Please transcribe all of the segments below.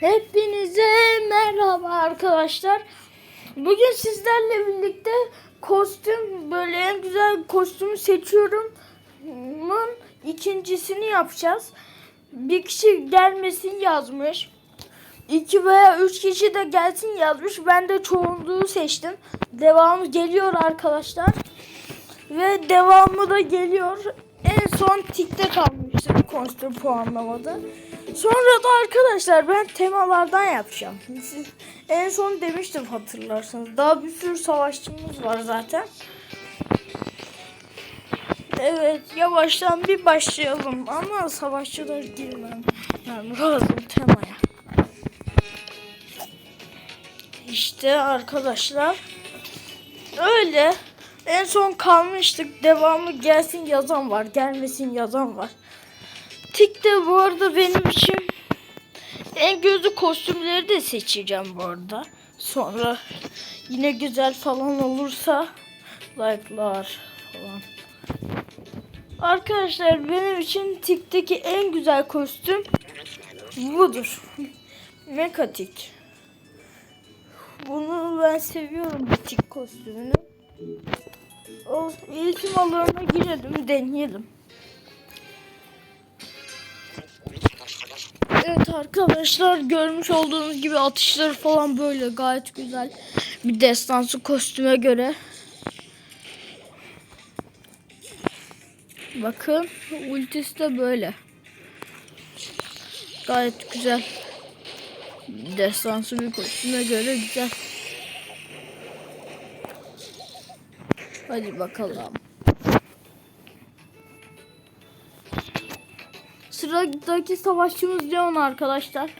Hepinize merhaba arkadaşlar. Bugün sizlerle birlikte kostüm böyle en güzel kostümü seçiyorum. Bunun ikincisini yapacağız. Bir kişi gelmesin yazmış. İki veya üç kişi de gelsin yazmış. Ben de çoğunluğu seçtim. Devamı geliyor arkadaşlar. Ve devamı da geliyor. En son tikte kalmıştım kostüm puanlamada. Sonra da arkadaşlar ben temalardan yapacağım. Siz en son demiştim hatırlarsanız. Daha bir sürü savaşçımız var zaten. Evet yavaştan bir başlayalım ama savaşçılar girmem yani lazım temaya. İşte arkadaşlar öyle en son kalmıştık devamı gelsin yazan var gelmesin yazan var. Tik de bu arada benim için en gözü kostümleri de seçeceğim bu arada. Sonra yine güzel falan olursa like'lar falan. Arkadaşlar benim için Tik'teki en güzel kostüm budur. Mekatik. Bunu ben seviyorum Tik kostümünü. O eğitim alanına girelim deneyelim. Evet arkadaşlar görmüş olduğunuz gibi atışları falan böyle gayet güzel. Bir destansı kostüme göre. Bakın ultisi de böyle. Gayet güzel. Destansı bir kostüme göre güzel. Hadi bakalım. Sıradaki savaşçımız Leon arkadaşlar.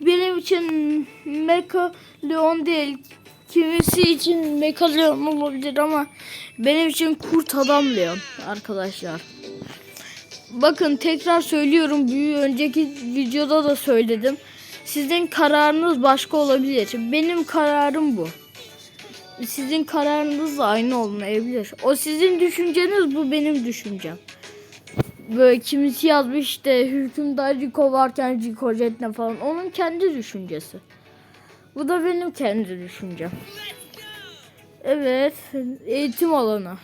Benim için Mecha Leon değil. Kimisi için Mecha Leon olabilir ama benim için Kurt Adam Leon arkadaşlar. Bakın tekrar söylüyorum. Bir önceki videoda da söyledim. Sizin kararınız başka olabilir. Benim kararım bu. Sizin kararınız da aynı olmayabilir. O sizin düşünceniz, bu benim düşüncem böyle kimisi yazmış işte hükümdar Rico varken Rico Jet'ne falan. Onun kendi düşüncesi. Bu da benim kendi düşüncem. Evet. Eğitim alanı.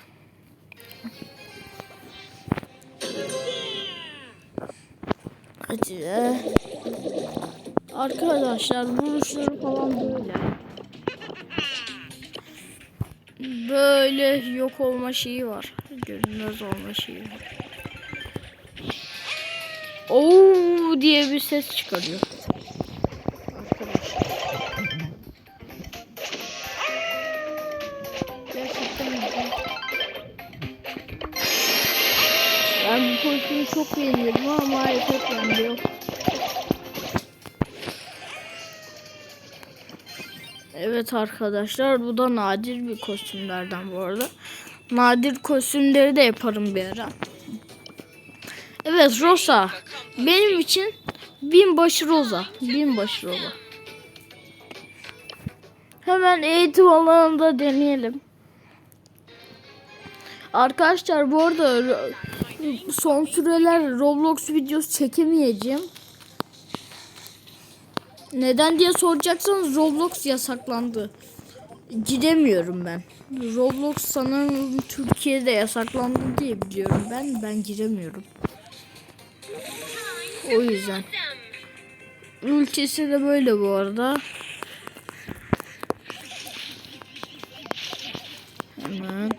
Hadi. Arkadaşlar vuruşları falan böyle. Böyle yok olma şeyi var. Görünmez olma şeyi var. Oo diye bir ses çıkarıyor. Ben bu kostümü çok beğeniyorum ama maalesef bende yok. Evet arkadaşlar bu da nadir bir kostümlerden bu arada. Nadir kostümleri de yaparım bir ara. Evet Rosa. Benim için binbaşı Rosa. Binbaşı Rosa. Hemen eğitim alanında deneyelim. Arkadaşlar bu arada son süreler Roblox videosu çekemeyeceğim. Neden diye soracaksanız Roblox yasaklandı. Giremiyorum ben. Roblox sanırım Türkiye'de yasaklandı diye biliyorum ben. Ben giremiyorum. O yüzden. Ultisi de böyle bu arada. Hemen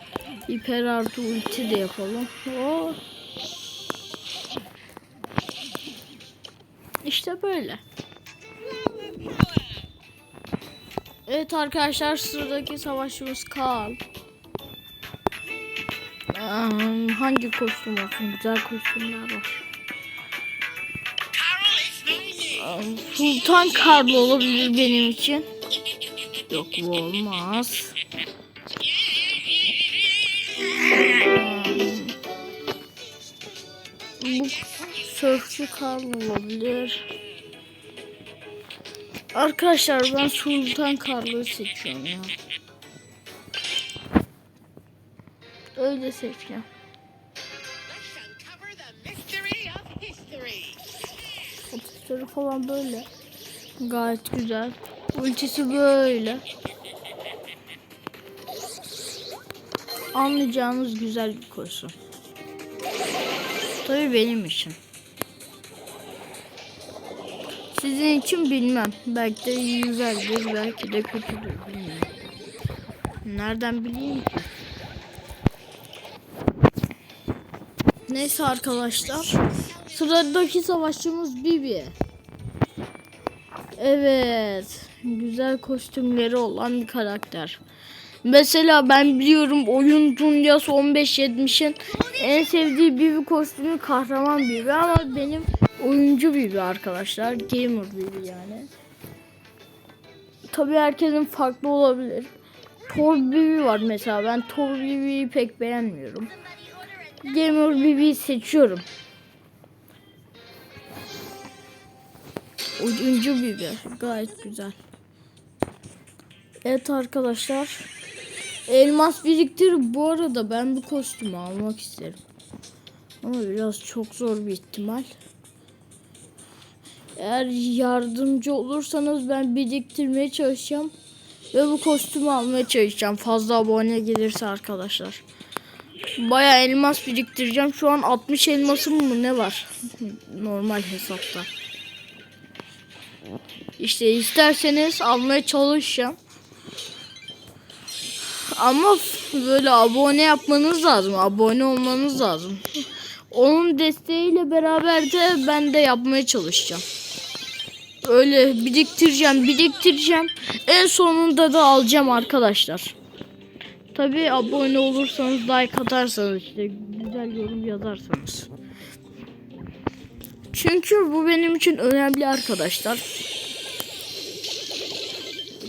hiper artı ulti de yapalım. Oo. İşte böyle. Evet arkadaşlar sıradaki savaşçımız Karl. Am, hangi kostüm olsun? Güzel kostümler var. Sultan Karl olabilir benim için. Yok bu olmaz. Bu sörfçü Karl olabilir. Arkadaşlar ben Sultan Karl'ı seçiyorum ya. Öyle seçeceğim. Satışları falan böyle. Gayet güzel. Ultisi böyle. Anlayacağınız güzel bir kostüm. Tabii benim için. Sizin için bilmem. Belki de güzeldir, belki de kötüdür. Bilmiyorum. Nereden bileyim ki? Neyse arkadaşlar. Sıradaki savaşçımız Bibi. Evet. Güzel kostümleri olan bir karakter. Mesela ben biliyorum oyun dünyası 15-70'in en sevdiği Bibi kostümü kahraman Bibi ama benim oyuncu Bibi arkadaşlar. Gamer Bibi yani. Tabii herkesin farklı olabilir. Thor Bibi var mesela. Ben Thor Bibi'yi pek beğenmiyorum. Gamer Bibi'yi seçiyorum. Oyuncu Bibi. Gayet güzel. Evet arkadaşlar. Elmas biriktir. Bu arada ben bu kostümü almak isterim. Ama biraz çok zor bir ihtimal. Eğer yardımcı olursanız ben biriktirmeye çalışacağım. Ve bu kostümü almaya çalışacağım. Fazla abone gelirse arkadaşlar. Baya elmas biriktireceğim. Şu an 60 elmasım mı ne var? Normal hesapta. İşte isterseniz almaya çalışacağım. Ama böyle abone yapmanız lazım. Abone olmanız lazım. Onun desteğiyle beraber de ben de yapmaya çalışacağım. Öyle biriktireceğim, biriktireceğim. En sonunda da alacağım arkadaşlar. Tabii abone olursanız, like atarsanız, işte güzel yorum yazarsanız. Çünkü bu benim için önemli arkadaşlar.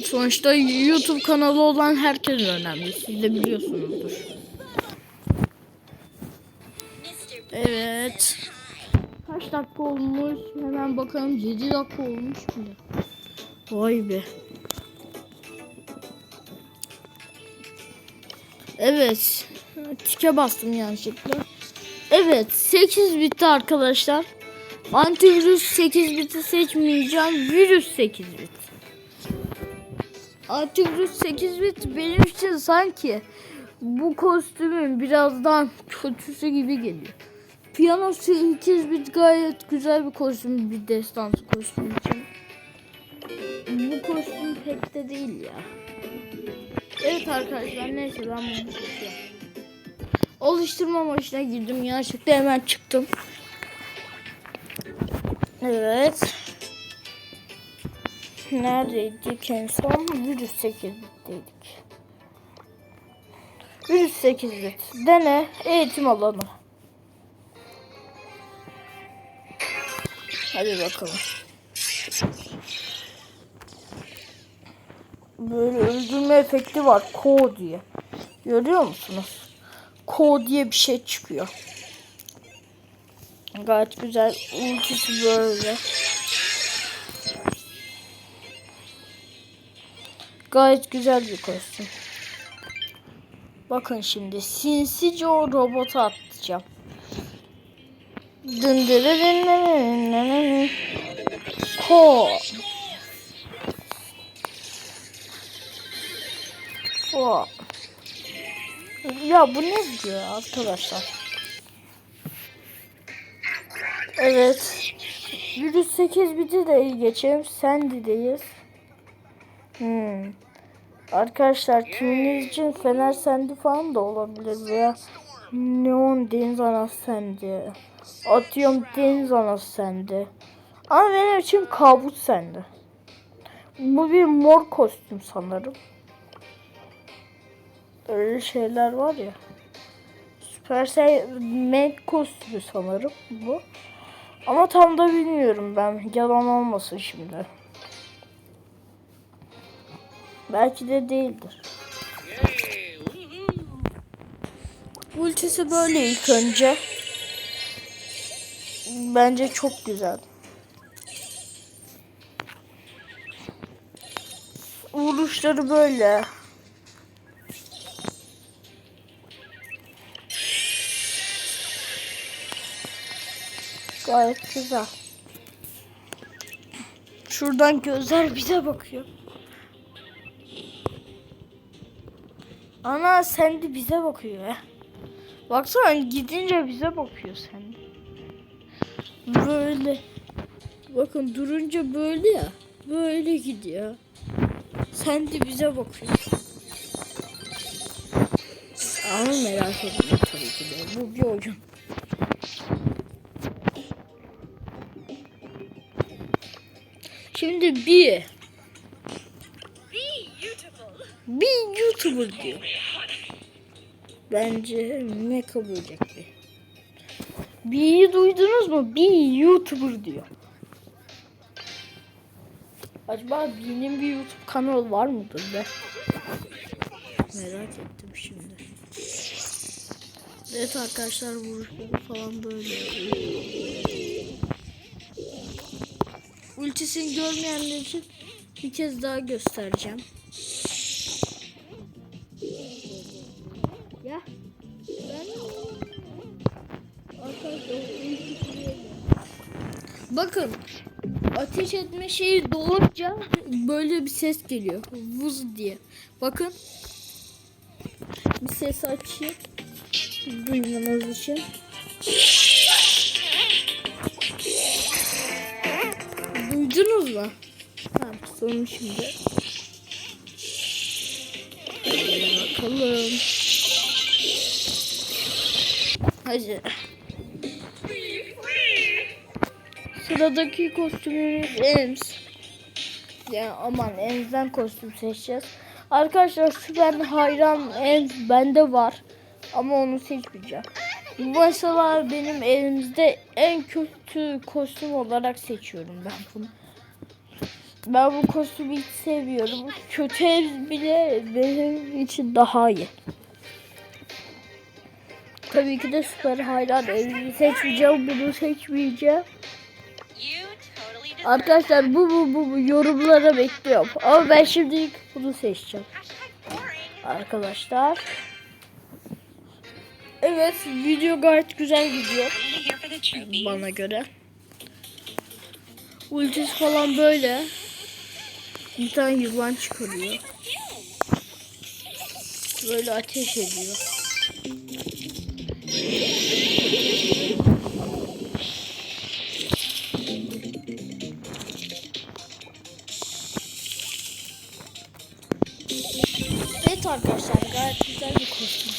Sonuçta YouTube kanalı olan herkes önemli. Siz de biliyorsunuzdur. Evet. Kaç dakika olmuş? Hemen bakalım. 7 dakika olmuş mu? Vay be. Evet. Tike bastım yanlışlıkla. Evet. 8 bitti arkadaşlar. Antivirüs 8 biti seçmeyeceğim. Virüs 8 bit. Antivirüs 8 bit benim için sanki bu kostümün birazdan kötüsü gibi geliyor. Piyano 8 bit gayet güzel bir kostüm bir destansı kostüm için. Bu kostüm pek de değil ya. Evet arkadaşlar neyse ben bunu seçiyorum. Oluşturma maçına girdim yanlışlıkla hemen çıktım. Evet. Neredeydik en son? Virüs 8 bitteydik. Virüs 8 bit. Dene eğitim alanı. Hadi bakalım. Böyle öldürme efekti var. Ko diye. Görüyor musunuz? Ko diye bir şey çıkıyor. Gayet güzel. Ultisi böyle. Gayet güzel bir kostüm. Bakın şimdi sinsice o robotu atacağım. Dındırırınlarınlarının. Ko. Ko. Ya bu ne diyor arkadaşlar? Evet. Virüs 8 biti de iyi geçelim. Sandy'deyiz. Hmm. Arkadaşlar kiminiz için Fener Sandy falan da olabilir veya Neon Deniz Anası Sandy. Atıyorum Deniz Anası Sandy. Ama benim için Kabus Sandy. Bu bir mor kostüm sanırım. Öyle şeyler var ya. Supercell Mac kostümü sanırım bu. Ama tam da bilmiyorum ben. Yalan olmasın şimdi. Belki de değildir. Ultisi böyle ilk önce. Bence çok güzel. Vuruşları böyle. Gayet güzel. Şuradan gözler bize bakıyor. Ana sen de bize bakıyor ya. Baksana gidince bize bakıyor sen. Böyle. Bakın durunca böyle ya. Böyle gidiyor. Sen de bize bakıyorsun. Ama merak etme tabii ki de. Bu bir oyun. Şimdi bir bir YouTuber diyor. Bence ne kabul edecek bir. B'yi duydunuz mu? Bir YouTuber diyor. Acaba B'nin bir YouTube kanalı var mıdır be? Merak ettim şimdi. Evet arkadaşlar vuruşları falan böyle. Ultisini görmeyenler için bir kez daha göstereceğim. Ya Bakın ateş etme şeyi doğunca böyle bir ses geliyor. Vuz diye. Bakın. Bir ses açayım. Duymanız için. Duydunuz mu? Tamam sorun şimdi. Bakalım. Hadi. Sıradaki kostümümüz Ems. Yani aman Ems'den kostüm seçeceğiz. Arkadaşlar süper hayran Ems bende var. Ama onu seçmeyeceğim. Bu mesela benim elimizde en kötü kostüm olarak seçiyorum ben bunu. Ben bu kostümü hiç seviyorum. Kötü ev bile benim için daha iyi. Tabii ki de süper hayran evini seçmeyeceğim. Bunu seçmeyeceğim. Arkadaşlar bu bu bu, bu yorumlara bekliyorum. Ama ben şimdi bunu seçeceğim. Arkadaşlar. Evet video gayet güzel gidiyor. Bana göre. Ultisi falan böyle. Bir tane yılan çıkarıyor. Böyle ateş ediyor. Evet arkadaşlar gayet güzel bir kostüm.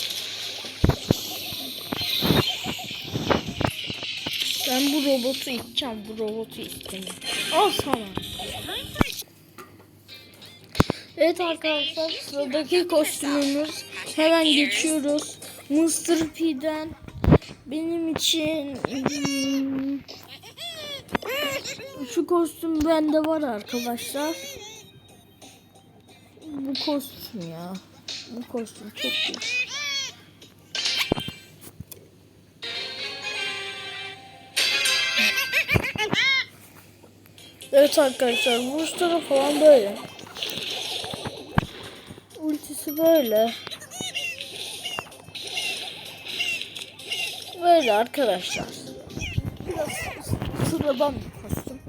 Ben bu robotu içeceğim. Bu robotu istemiyorum. Al sana. Evet arkadaşlar sıradaki kostümümüz hemen geçiyoruz. Mr. P'den benim için hmm, şu kostüm bende var arkadaşlar. Bu kostüm ya. Bu kostüm çok iyi. Evet arkadaşlar vuruşları falan böyle. Ultisi böyle. Böyle arkadaşlar. Biraz sıradan bir kostüm.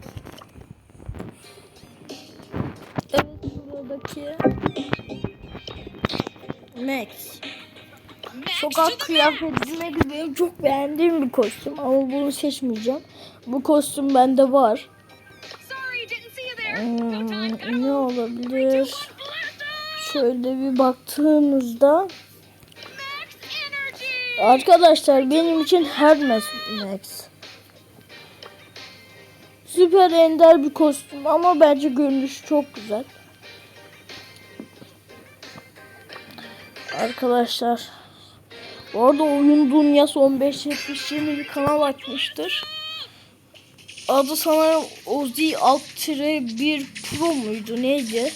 Evet buradaki Max. Sokak kıyafeti Max benim çok beğendiğim bir kostüm ama bunu seçmeyeceğim. Bu kostüm bende var. Hmm, ne olabilir? Şöyle bir baktığımızda arkadaşlar benim için Hermes Max. Süper ender bir kostüm ama bence görünüşü çok güzel. Arkadaşlar bu arada oyun dünyası 1570 yeni bir kanal açmıştır. Adı sanırım Ozi Alt 1 Pro muydu neydi?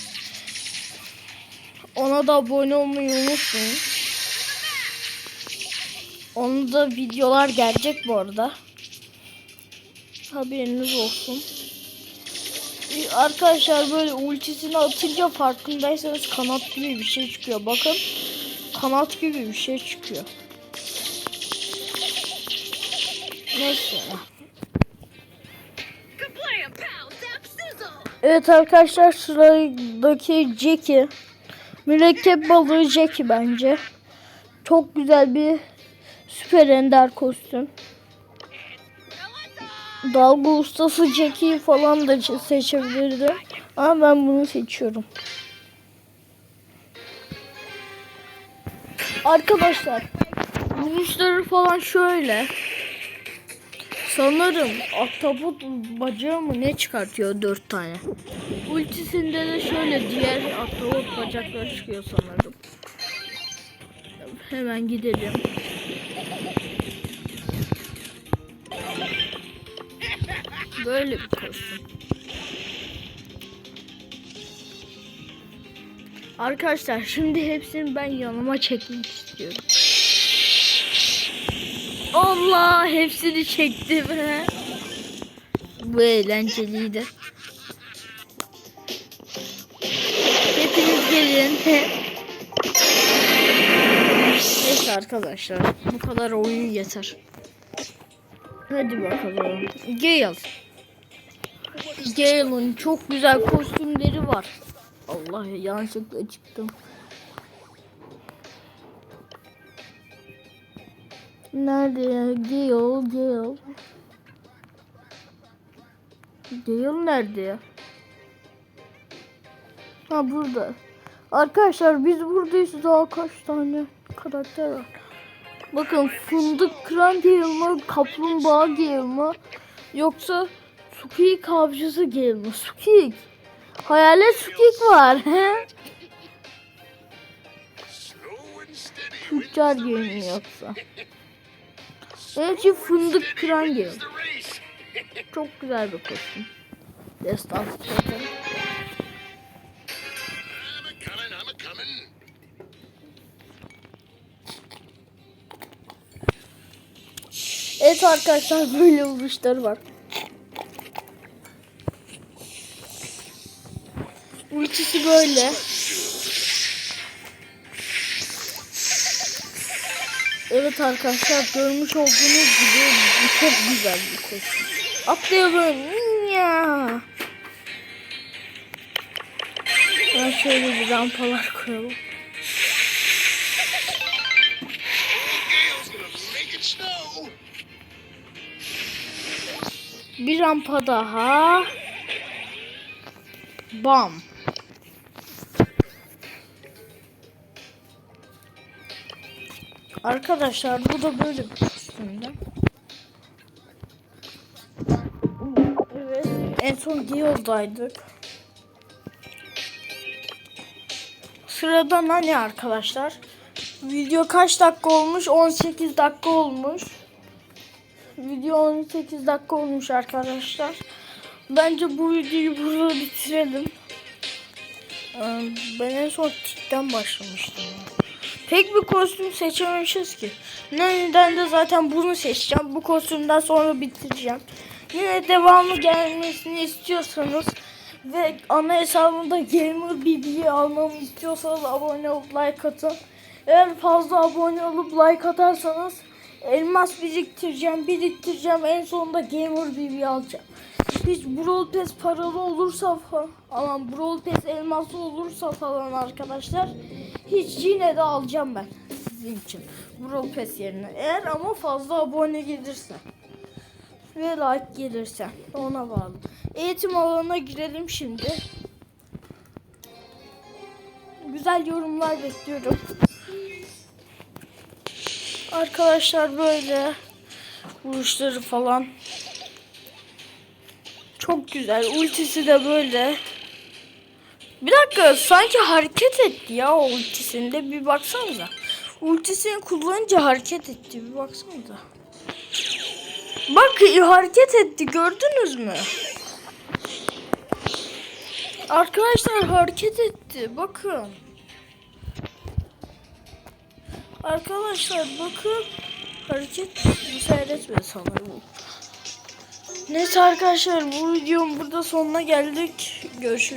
Ona da abone olmayı unutmayın. Onun da videolar gelecek bu arada. Haberiniz olsun. Ee, Arkadaşlar böyle ultisini atınca farkındaysanız kanat gibi bir şey çıkıyor. Bakın kanat gibi bir şey çıkıyor. Neyse. Evet arkadaşlar sıradaki Jackie. Mürekkep balığı Jackie bence. Çok güzel bir süper ender kostüm. Dalga ustası Jackie falan da seçebilirdim. Ama ben bunu seçiyorum. Arkadaşlar vuruşları falan şöyle. Sanırım ahtapot bacağı mı ne çıkartıyor dört tane. Ultisinde de şöyle diğer ahtapot bacakları çıkıyor sanırım. Hemen gidelim. Böyle bir kostüm. Arkadaşlar şimdi hepsini ben yanıma çekmek istiyorum. Allah hepsini çektim. he. Bu eğlenceliydi. Hepiniz gelin. Neyse arkadaşlar bu kadar oyun yeter. Hadi bakalım. Gale. Gale'ın çok güzel kostümleri var. Allah yanlışlıkla çıktım. Nerede ya? Gale, Gale. Gale nerede ya? Ha burada. Arkadaşlar biz buradayız daha kaç tane karakter var. Bakın fındık kıran Gale mı? Kaplumbağa Gale mı? Yoksa Sukik avcısı Gale mı? Sukik. Hayalet Sukik var. Tüccar Gale mi yoksa? Belki fındık kıran Gale. Çok güzel bir kostüm. Destan zaten. I'm a coming, I'm a coming. Evet arkadaşlar böyle vuruşları var. Ultisi böyle. Evet arkadaşlar görmüş olduğunuz gibi çok güzel bir kostüm. Atlayalım. Ya. Ben şöyle bir rampalar koyalım. Bir rampa daha. Bam. Arkadaşlar bu da böyle bir kostümdü. Evet. En son Dio'daydık. Sırada Nani arkadaşlar. Video kaç dakika olmuş? 18 dakika olmuş. Video 18 dakika olmuş arkadaşlar. Bence bu videoyu burada bitirelim. Ee, Ben en son tikten başlamıştım. Pek bir kostüm seçememişiz ki. Neden de zaten bunu seçeceğim. Bu kostümden sonra bitireceğim. Yine devamı gelmesini istiyorsanız ve ana hesabımda Gamer BB'yi almamı istiyorsanız abone olup like atın. Eğer fazla abone olup like atarsanız elmas biriktireceğim, biriktireceğim. En sonunda Gamer BB alacağım. Hiç Brawl Pass paralı olursa falan, aman Brawl Pass elmaslı olursa falan arkadaşlar hiç yine de alacağım ben sizin için. Brawl Pass yerine. Eğer ama fazla abone gelirse ve like gelirse ona bağlı. Eğitim alanına girelim şimdi. Güzel yorumlar bekliyorum. Arkadaşlar böyle vuruşları falan çok güzel. Ultisi de böyle. Bir dakika sanki hareket etti ya o ultisinde bir baksanıza. Ultisini kullanınca hareket etti bir baksanıza. Bak hareket etti gördünüz mü? Arkadaşlar hareket etti bakın. Arkadaşlar bakın hareket seyretmedi sanırım. Neyse arkadaşlar bu videonun burada sonuna geldik. Görüşürüz.